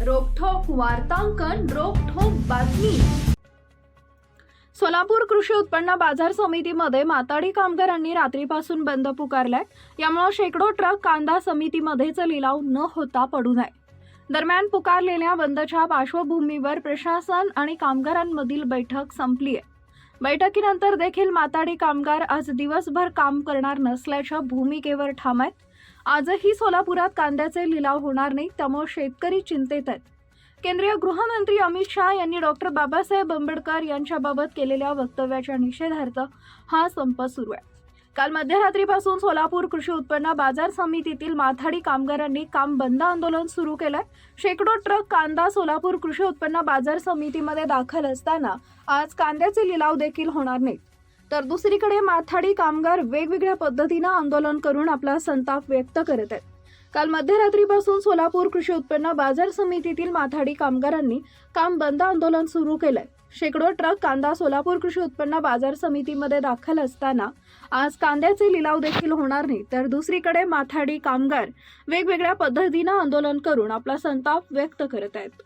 वार्तांकन रोखोक बातमी. सोलापूर कृषी उत्पन्न बाजार समितीमध्ये माताडी कामगारांनी रात्रीपासून बंद पुकारलाय. यामुळे शेकडो ट्रक कांदा समितीमध्येच लिलाव न होता पडू नये. दरम्यान पुकारलेल्या बंदच्या पार्श्वभूमीवर प्रशासन आणि कामगारांमधील बैठक संपली आहे बैठकीनंतर देखील माताडी कामगार आज दिवसभर काम करणार नसल्याच्या भूमिकेवर ठाम आहेत. आजही सोलापुरात कांद्याचे लिलाव होणार नाही त्यामुळे शेतकरी चिंतेत आहेत. केंद्रीय गृहमंत्री अमित शहा यांनी डॉक्टर बाबासाहेब आंबेडकर यांच्याबाबत केलेल्या वक्तव्याच्या निषेधार्थ हा संप सुरू आहे. काल मध्यरात्रीपासून सोलापूर कृषी उत्पन्न बाजार समितीतील माथाडी कामगारांनी काम बंद आंदोलन सुरू केलंय. शेकडो ट्रक कांदा सोलापूर कृषी उत्पन्न बाजार समितीमध्ये दाखल असताना आज कांद्याचे लिलाव देखील होणार नाहीत. तर दुसरीकडे माथाडी कामगार वेगवेगळ्या पद्धतीनं आंदोलन करून आपला संताप व्यक्त करत आहेत. काल मध्यरात्रीपासून सोलापूर कृषी उत्पन्न बाजार समितीतील माथाडी कामगारांनी काम बंद आंदोलन सुरू केलंय. शेकडो ट्रक कांदा सोलापूर कृषी उत्पन्न बाजार समितीमध्ये दाखल असताना आज कांद्याचे लिलाव देखील होणार नाही तर दुसरीकडे माथाडी कामगार वेगवेगळ्या पद्धतीनं आंदोलन करून आपला संताप व्यक्त करत आहेत.